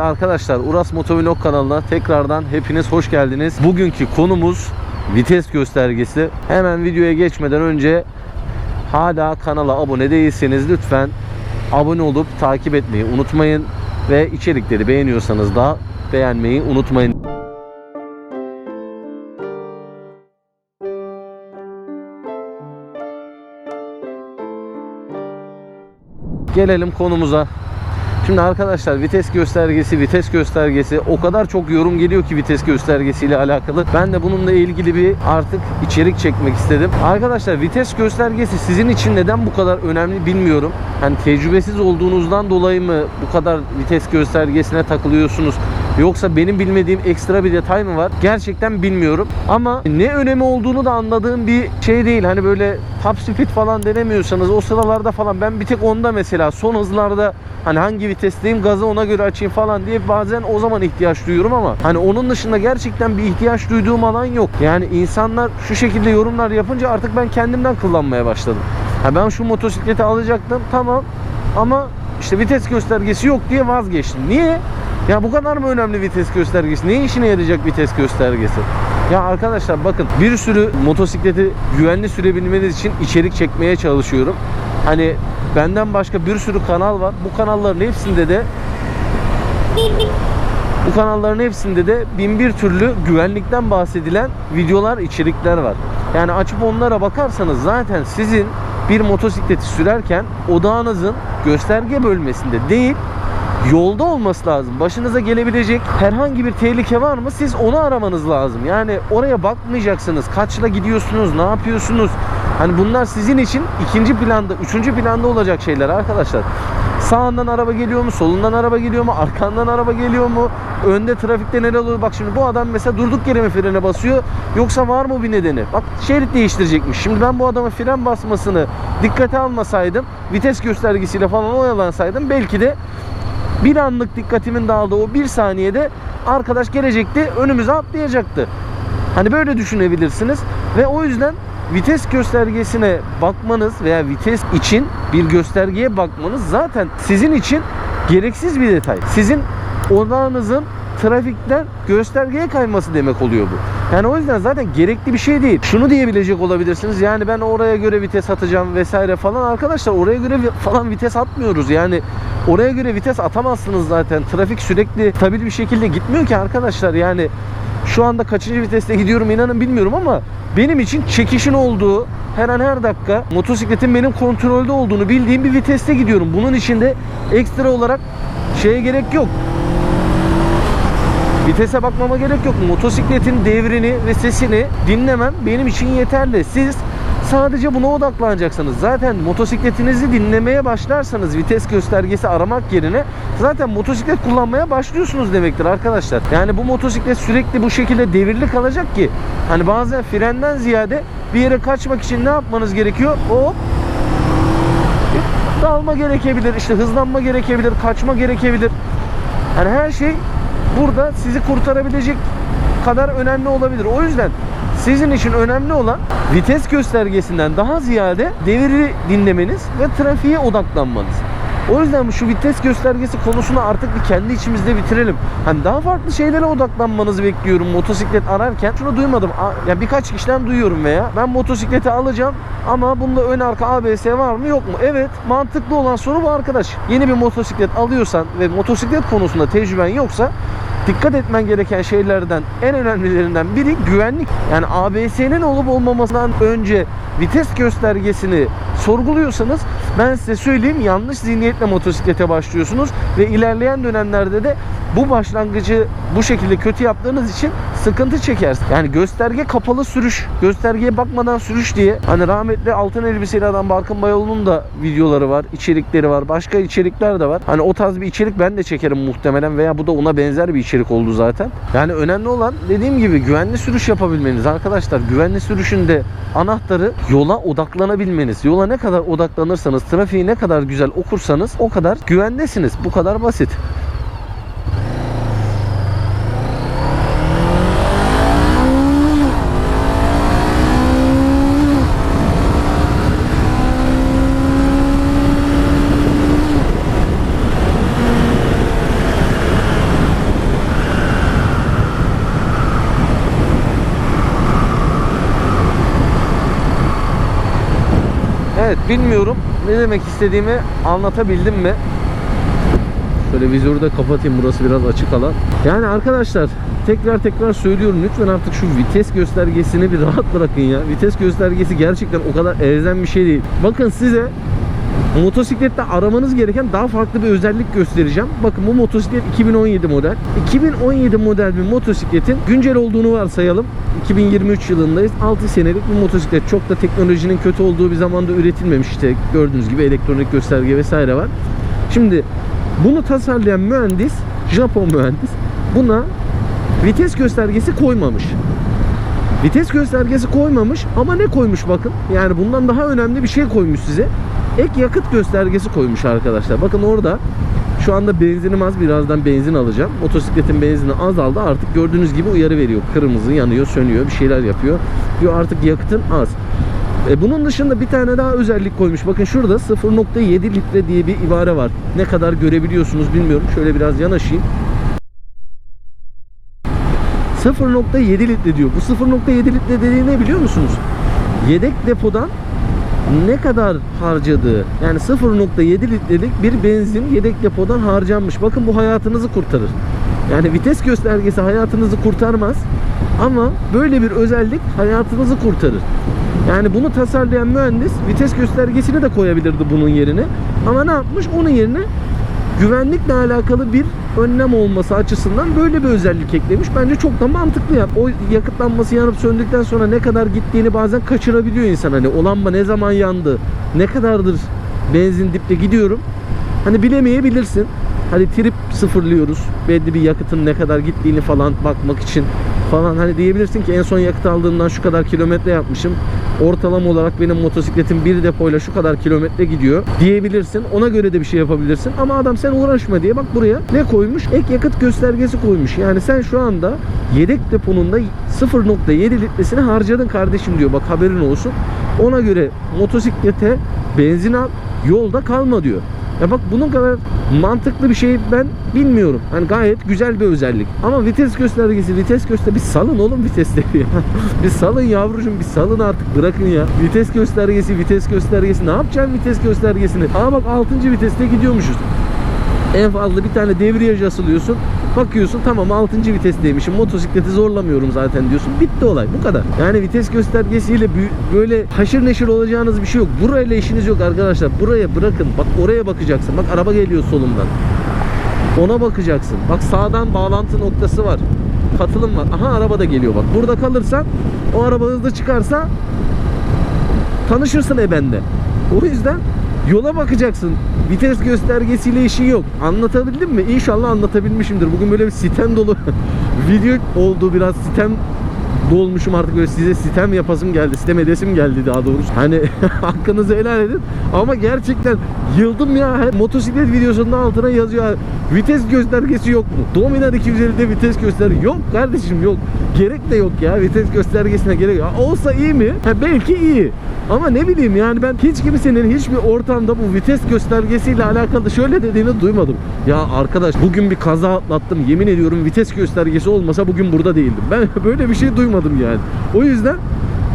Arkadaşlar Uras Motovlog kanalına tekrardan hepiniz hoş geldiniz. Bugünkü konumuz vites göstergesi. Hemen videoya geçmeden önce hala kanala abone değilseniz lütfen abone olup takip etmeyi unutmayın ve içerikleri beğeniyorsanız da beğenmeyi unutmayın. Gelelim konumuza. Şimdi arkadaşlar vites göstergesi, vites göstergesi o kadar çok yorum geliyor ki vites göstergesiyle alakalı. Ben de bununla ilgili bir artık içerik çekmek istedim. Arkadaşlar vites göstergesi sizin için neden bu kadar önemli bilmiyorum. Hani tecrübesiz olduğunuzdan dolayı mı bu kadar vites göstergesine takılıyorsunuz? Yoksa benim bilmediğim ekstra bir detay mı var? Gerçekten bilmiyorum. Ama ne önemi olduğunu da anladığım bir şey değil. Hani böyle top speed falan denemiyorsanız o sıralarda falan ben bir tek onda mesela son hızlarda hani hangi vitesteyim gazı ona göre açayım falan diye bazen o zaman ihtiyaç duyuyorum ama hani onun dışında gerçekten bir ihtiyaç duyduğum alan yok. Yani insanlar şu şekilde yorumlar yapınca artık ben kendimden kullanmaya başladım. Ha ben şu motosikleti alacaktım tamam ama işte vites göstergesi yok diye vazgeçtim. Niye? Ya bu kadar mı önemli vites göstergesi? Ne işine yarayacak vites göstergesi? Ya arkadaşlar bakın bir sürü motosikleti güvenli sürebilmeniz için içerik çekmeye çalışıyorum. Hani benden başka bir sürü kanal var. Bu kanalların hepsinde de bu kanalların hepsinde de bin bir türlü güvenlikten bahsedilen videolar, içerikler var. Yani açıp onlara bakarsanız zaten sizin bir motosikleti sürerken odağınızın gösterge bölmesinde değil yolda olması lazım. Başınıza gelebilecek herhangi bir tehlike var mı? Siz onu aramanız lazım. Yani oraya bakmayacaksınız. Kaçla gidiyorsunuz? Ne yapıyorsunuz? Hani bunlar sizin için ikinci planda, üçüncü planda olacak şeyler arkadaşlar. Sağından araba geliyor mu? Solundan araba geliyor mu? Arkandan araba geliyor mu? Önde trafikte neler oluyor? Bak şimdi bu adam mesela durduk yere mi frene basıyor? Yoksa var mı bir nedeni? Bak şerit değiştirecekmiş. Şimdi ben bu adamın fren basmasını dikkate almasaydım, vites göstergesiyle falan oyalansaydım belki de bir anlık dikkatimin dağıldığı o bir saniyede arkadaş gelecekti önümüze atlayacaktı. Hani böyle düşünebilirsiniz ve o yüzden vites göstergesine bakmanız veya vites için bir göstergeye bakmanız zaten sizin için gereksiz bir detay. Sizin odağınızın trafikten göstergeye kayması demek oluyor bu. Yani o yüzden zaten gerekli bir şey değil. Şunu diyebilecek olabilirsiniz. Yani ben oraya göre vites atacağım vesaire falan. Arkadaşlar oraya göre falan vites atmıyoruz. Yani oraya göre vites atamazsınız zaten. Trafik sürekli stabil bir şekilde gitmiyor ki arkadaşlar. Yani şu anda kaçıncı viteste gidiyorum inanın bilmiyorum ama benim için çekişin olduğu her an her dakika motosikletin benim kontrolde olduğunu bildiğim bir viteste gidiyorum. Bunun içinde ekstra olarak şeye gerek yok. Vitese bakmama gerek yok. Motosikletin devrini ve sesini dinlemem benim için yeterli. Siz sadece buna odaklanacaksınız. Zaten motosikletinizi dinlemeye başlarsanız vites göstergesi aramak yerine zaten motosiklet kullanmaya başlıyorsunuz demektir arkadaşlar. Yani bu motosiklet sürekli bu şekilde devirli kalacak ki hani bazen frenden ziyade bir yere kaçmak için ne yapmanız gerekiyor? Hop dalma gerekebilir, işte hızlanma gerekebilir, kaçma gerekebilir. Yani her şey burada sizi kurtarabilecek kadar önemli olabilir. O yüzden sizin için önemli olan vites göstergesinden daha ziyade deviri dinlemeniz ve trafiğe odaklanmanız. O yüzden şu vites göstergesi konusunu artık bir kendi içimizde bitirelim. Hani daha farklı şeylere odaklanmanızı bekliyorum motosiklet ararken. Şunu duymadım. Ya birkaç kişiden duyuyorum veya ben motosikleti alacağım ama bunda ön arka ABS var mı yok mu? Evet mantıklı olan soru bu arkadaş. Yeni bir motosiklet alıyorsan ve motosiklet konusunda tecrüben yoksa dikkat etmen gereken şeylerden en önemlilerinden biri güvenlik. Yani ABS'nin olup olmamasından önce vites göstergesini sorguluyorsanız ben size söyleyeyim yanlış zihniyetle motosiklete başlıyorsunuz ve ilerleyen dönemlerde de bu başlangıcı bu şekilde kötü yaptığınız için sıkıntı çekersiniz. Yani gösterge kapalı sürüş, göstergeye bakmadan sürüş diye hani rahmetli altın elbiseli adam Barkın Bayolu'nun da videoları var, içerikleri var, başka içerikler de var. Hani o tarz bir içerik ben de çekerim muhtemelen veya bu da ona benzer bir içerik oldu zaten. Yani önemli olan dediğim gibi güvenli sürüş yapabilmeniz arkadaşlar. Güvenli sürüşün de anahtarı yola odaklanabilmeniz. Yola ne kadar odaklanırsanız, trafiği ne kadar güzel okursanız o kadar güvendesiniz. Bu kadar basit. Evet bilmiyorum ne demek istediğimi anlatabildim mi? Şöyle vizörü de kapatayım burası biraz açık alan. Yani arkadaşlar tekrar tekrar söylüyorum lütfen artık şu vites göstergesini bir rahat bırakın ya. Vites göstergesi gerçekten o kadar elzem bir şey değil. Bakın size motosiklette aramanız gereken daha farklı bir özellik göstereceğim. Bakın bu motosiklet 2017 model. 2017 model bir motosikletin güncel olduğunu varsayalım. 2023 yılındayız. 6 senelik bir motosiklet. Çok da teknolojinin kötü olduğu bir zamanda üretilmemiş işte. Gördüğünüz gibi elektronik gösterge vesaire var. Şimdi bunu tasarlayan mühendis, Japon mühendis buna vites göstergesi koymamış. Vites göstergesi koymamış ama ne koymuş bakın. Yani bundan daha önemli bir şey koymuş size. Ek yakıt göstergesi koymuş arkadaşlar. Bakın orada şu anda benzinim az. Birazdan benzin alacağım. Motosikletin benzini azaldı. Artık gördüğünüz gibi uyarı veriyor. Kırmızı yanıyor, sönüyor, bir şeyler yapıyor. Diyor artık yakıtın az. E bunun dışında bir tane daha özellik koymuş. Bakın şurada 0.7 litre diye bir ibare var. Ne kadar görebiliyorsunuz bilmiyorum. Şöyle biraz yanaşayım. 0.7 litre diyor. Bu 0.7 litre dediği ne biliyor musunuz? Yedek depodan ne kadar harcadığı yani 0.7 litrelik bir benzin yedek depodan harcanmış. Bakın bu hayatınızı kurtarır. Yani vites göstergesi hayatınızı kurtarmaz ama böyle bir özellik hayatınızı kurtarır. Yani bunu tasarlayan mühendis vites göstergesini de koyabilirdi bunun yerine. Ama ne yapmış? Onun yerine güvenlikle alakalı bir önlem olması açısından böyle bir özellik eklemiş. Bence çok da mantıklı yap. O yakıtlanması yanıp söndükten sonra ne kadar gittiğini bazen kaçırabiliyor insan. Hani o lamba ne zaman yandı, ne kadardır benzin dipte gidiyorum. Hani bilemeyebilirsin. Hani trip sıfırlıyoruz. Belli bir yakıtın ne kadar gittiğini falan bakmak için falan hani diyebilirsin ki en son yakıt aldığımdan şu kadar kilometre yapmışım. Ortalama olarak benim motosikletim bir depoyla şu kadar kilometre gidiyor diyebilirsin. Ona göre de bir şey yapabilirsin. Ama adam sen uğraşma diye bak buraya ne koymuş? Ek yakıt göstergesi koymuş. Yani sen şu anda yedek deponun da 0.7 litresini harcadın kardeşim diyor. Bak haberin olsun. Ona göre motosiklete benzin al yolda kalma diyor. Ya bak bunun kadar mantıklı bir şey ben bilmiyorum. Hani gayet güzel bir özellik. Ama vites göstergesi, vites göster bir salın oğlum vitesleri ya. bir salın yavrucuğum, bir salın artık bırakın ya. Vites göstergesi, vites göstergesi. Ne yapacaksın vites göstergesini? Aa bak 6. viteste gidiyormuşuz. En fazla bir tane debriyaj asılıyorsun. Bakıyorsun tamam 6. vitesteymişim. Motosikleti zorlamıyorum zaten diyorsun. Bitti olay. Bu kadar. Yani vites göstergesiyle böyle haşır neşir olacağınız bir şey yok. Burayla işiniz yok arkadaşlar. Buraya bırakın. Bak oraya bakacaksın. Bak araba geliyor solumdan. Ona bakacaksın. Bak sağdan bağlantı noktası var. Katılım var. Aha araba da geliyor bak. Burada kalırsan o araba hızlı çıkarsa tanışırsın ebende. O yüzden yola bakacaksın. Vites göstergesiyle işi yok. Anlatabildim mi? İnşallah anlatabilmişimdir. Bugün böyle bir sitem dolu video oldu. Biraz sitem dolmuşum artık böyle size sitem yapasım geldi. Sitem edesim geldi daha doğrusu. Hani hakkınızı helal edin. Ama gerçekten yıldım ya. Motosiklet videosunun altına yazıyor. Vites göstergesi yok mu? Dominar 250'de vites göstergesi yok kardeşim yok. Gerek de yok ya vites göstergesine gerek yok. Olsa iyi mi? Ha, belki iyi. Ama ne bileyim yani ben hiç kimsenin hiçbir ortamda bu vites göstergesiyle alakalı şöyle dediğini duymadım. Ya arkadaş bugün bir kaza atlattım. Yemin ediyorum vites göstergesi olmasa bugün burada değildim. Ben böyle bir şey duymadım yani. O yüzden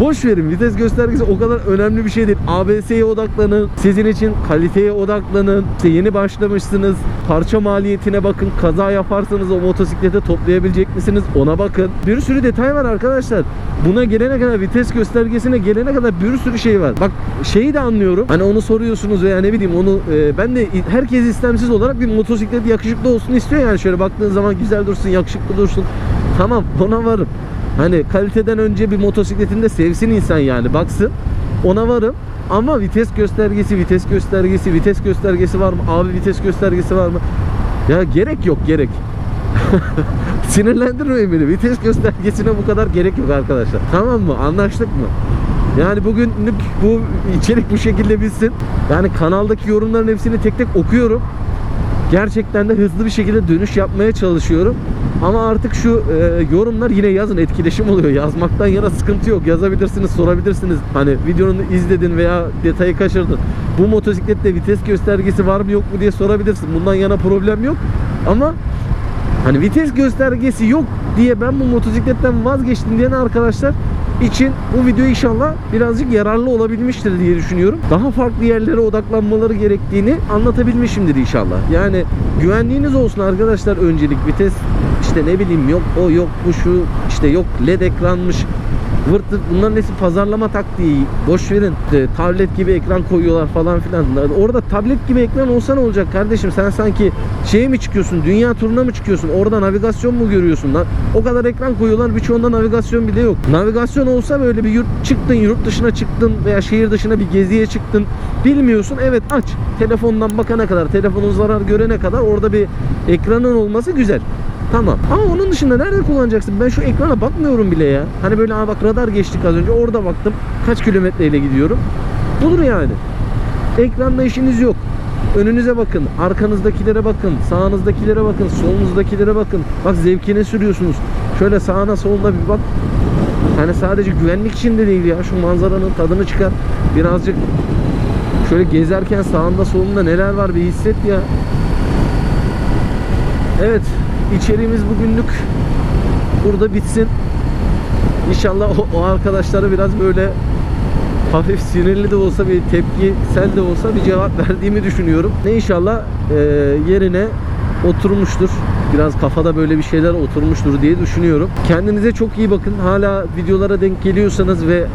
Boş verin vites göstergesi o kadar önemli bir şey değil. ABS'ye odaklanın. Sizin için kaliteye odaklanın. İşte yeni başlamışsınız. Parça maliyetine bakın. Kaza yaparsanız o motosiklete toplayabilecek misiniz? Ona bakın. Bir sürü detay var arkadaşlar. Buna gelene kadar vites göstergesine gelene kadar bir sürü şey var. Bak şeyi de anlıyorum. Hani onu soruyorsunuz veya ne bileyim onu e, ben de herkes istemsiz olarak bir motosiklet yakışıklı olsun istiyor yani şöyle baktığın zaman güzel dursun, yakışıklı dursun. Tamam ona varım. Hani kaliteden önce bir motosikletini de sevsin insan yani baksın. Ona varım. Ama vites göstergesi, vites göstergesi, vites göstergesi var mı? Abi vites göstergesi var mı? Ya gerek yok gerek. Sinirlendirmeyin beni. Vites göstergesine bu kadar gerek yok arkadaşlar. Tamam mı? Anlaştık mı? Yani bugünlük bu içerik bu şekilde bitsin. Yani kanaldaki yorumların hepsini tek tek okuyorum. Gerçekten de hızlı bir şekilde dönüş yapmaya çalışıyorum. Ama artık şu e, yorumlar yine yazın etkileşim oluyor. Yazmaktan yana sıkıntı yok. Yazabilirsiniz, sorabilirsiniz. Hani videonu izledin veya detayı kaçırdın. Bu motosiklette vites göstergesi var mı yok mu diye sorabilirsin. Bundan yana problem yok. Ama hani vites göstergesi yok diye ben bu motosikletten vazgeçtim diyen arkadaşlar için bu video inşallah birazcık yararlı olabilmiştir diye düşünüyorum. Daha farklı yerlere odaklanmaları gerektiğini anlatabilmişimdir inşallah. Yani güvenliğiniz olsun arkadaşlar öncelik vites işte ne bileyim yok o yok bu şu işte yok led ekranmış vırt bunların hepsi pazarlama taktiği. Boş verin. İşte tablet gibi ekran koyuyorlar falan filan. Orada tablet gibi ekran olsa ne olacak kardeşim? Sen sanki şeye mi çıkıyorsun? Dünya turuna mı çıkıyorsun? Orada navigasyon mu görüyorsun lan? O kadar ekran koyuyorlar. Birçoğunda navigasyon bile yok. Navigasyon olsa böyle bir yurt çıktın, yurt dışına çıktın veya şehir dışına bir geziye çıktın. Bilmiyorsun. Evet aç. Telefondan bakana kadar, telefonun zarar görene kadar orada bir ekranın olması güzel. Tamam. Ama onun dışında nerede kullanacaksın? Ben şu ekrana bakmıyorum bile ya. Hani böyle "Aa bak radar geçtik az önce. Orada baktım. Kaç kilometreyle gidiyorum. Budur yani. Ekranda işiniz yok. Önünüze bakın, arkanızdakilere bakın, sağınızdakilere bakın, solunuzdakilere bakın. Bak zevkine sürüyorsunuz. Şöyle sağına soluna bir bak. Hani sadece güvenlik için de değil ya. Şu manzaranın tadını çıkar. Birazcık şöyle gezerken sağında solunda neler var bir hisset ya. Evet, içeriğimiz bugünlük burada bitsin. İnşallah o, o arkadaşlara biraz böyle hafif sinirli de olsa bir tepkisel de olsa bir cevap verdiğimi düşünüyorum. Ne inşallah e, yerine oturmuştur. Biraz kafada böyle bir şeyler oturmuştur diye düşünüyorum. Kendinize çok iyi bakın. Hala videolara denk geliyorsanız ve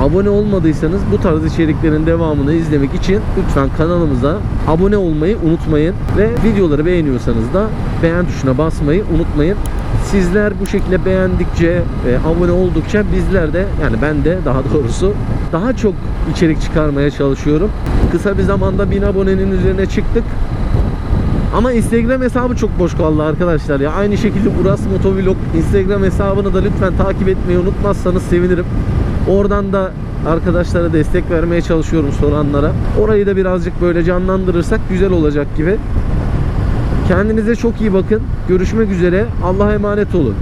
abone olmadıysanız bu tarz içeriklerin devamını izlemek için lütfen kanalımıza abone olmayı unutmayın ve videoları beğeniyorsanız da beğen tuşuna basmayı unutmayın. Sizler bu şekilde beğendikçe abone oldukça bizler de yani ben de daha doğrusu daha çok içerik çıkarmaya çalışıyorum. Kısa bir zamanda 1000 abonenin üzerine çıktık. Ama Instagram hesabı çok boş kaldı arkadaşlar ya. Aynı şekilde Uras Motovlog Instagram hesabını da lütfen takip etmeyi unutmazsanız sevinirim. Oradan da arkadaşlara destek vermeye çalışıyorum soranlara. Orayı da birazcık böyle canlandırırsak güzel olacak gibi. Kendinize çok iyi bakın. Görüşmek üzere. Allah'a emanet olun.